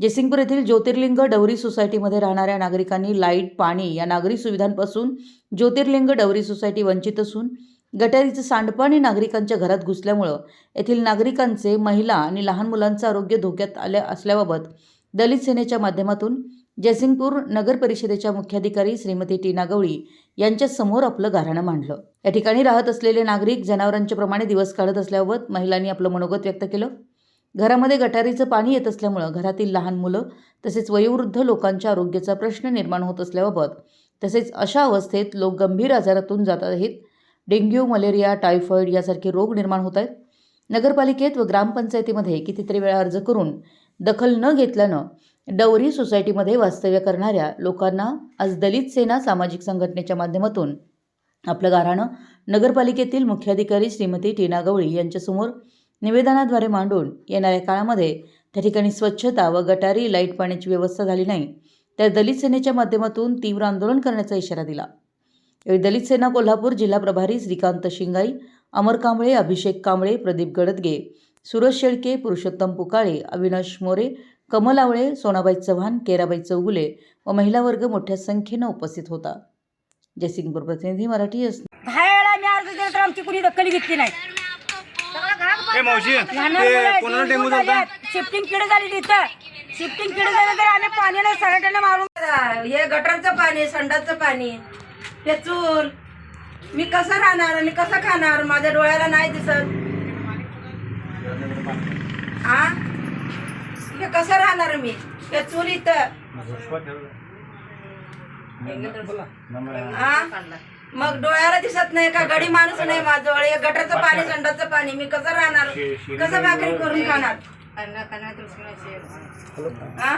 जयसिंगपूर येथील ज्योतिर्लिंग डवरी सोसायटीमध्ये राहणाऱ्या नागरिकांनी लाइट पाणी या नागरी सुविधांपासून ज्योतिर्लिंग डवरी सोसायटी वंचित असून गटारीचं सांडपाणी नागरिकांच्या घरात घुसल्यामुळं येथील नागरिकांचे महिला आणि लहान मुलांचं आरोग्य धोक्यात आल्या असल्याबाबत दलित सेनेच्या माध्यमातून जयसिंगपूर नगर परिषदेच्या मुख्याधिकारी श्रीमती टीना गवळी यांच्या समोर आपलं गाऱ्हाणं मांडलं. या ठिकाणी राहत असलेले नागरिक जनावरांच्या प्रमाणे दिवस काढत असल्याबाबत महिलांनी आपलं मनोगत व्यक्त केलं. घरामध्ये गटारीचं पाणी येत असल्यामुळं घरातील लहान मुलं तसेच वयोवृद्ध लोकांच्या आरोग्याचा प्रश्न निर्माण होत असल्याबाबत तसेच अशा अवस्थेत लोक गंभीर आजारातून जात आहेत. डेंग्यू मलेरिया टायफॉईड यासारखे रोग निर्माण होत आहेत. नगरपालिकेत व ग्रामपंचायतीमध्ये कितीतरी वेळा अर्ज करून दखल न घेतल्यानं डवरी सोसायटीमध्ये वास्तव्य करणाऱ्या लोकांना आज दलित सेना सामाजिक संघटनेच्या माध्यमातून आपलं गाराणं नगरपालिकेतील मुख्याधिकारी श्रीमती टीना गवळी यांच्यासमोर निवेदनाद्वारे मांडून येणाऱ्या काळामध्ये त्या ठिकाणी स्वच्छता व गटारी लाइट पाण्याची व्यवस्था झाली नाही तर दलित सेनेच्या माध्यमातून तीव्र आंदोलन करण्याचा इशारा दिला. यावेळी दलित सेना कोल्हापूर जिल्हा प्रभारी श्रीकांत शिंगाई अमर कांबळे अभिषेक कांबळे प्रदीप गडदगे सुरज शेळके पुरुषोत्तम पुकाळे अविनाश मोरे कमल आवळे सोनाबाई चव्हाण केराबाई चौगुले व महिला वर्ग मोठ्या संख्येनं उपस्थित होता. जयसिंगपूर प्रतिनिधी मराठी एस दहा वेळा मी अर्ज दिला तर आमची कुणी दखल घेतली नाही. ए मावशी लहान ते कोणाला डेंगू झाला शिफ्टिंग किड झाली तिथं. शिफ्टिंग किड झाली तर आम्ही पाण्याला सराट्याला मारून हे गटरचं पाणी संडाचं पाणी. हे चूल. मी कसं राहणार? आणि कसं खाणार? माझ्या डोळ्याला नाही दिसत. आ? हे कसं राहणार मी? हे चूल इथं. आ? मग डोळ्याला दिसत नाही का गडी माणूस नाही माझ्याजवळ हे गटरचं पाणी संडाचं पाणी मी कसं राहणार कसं भाकरी करून खाणार आ?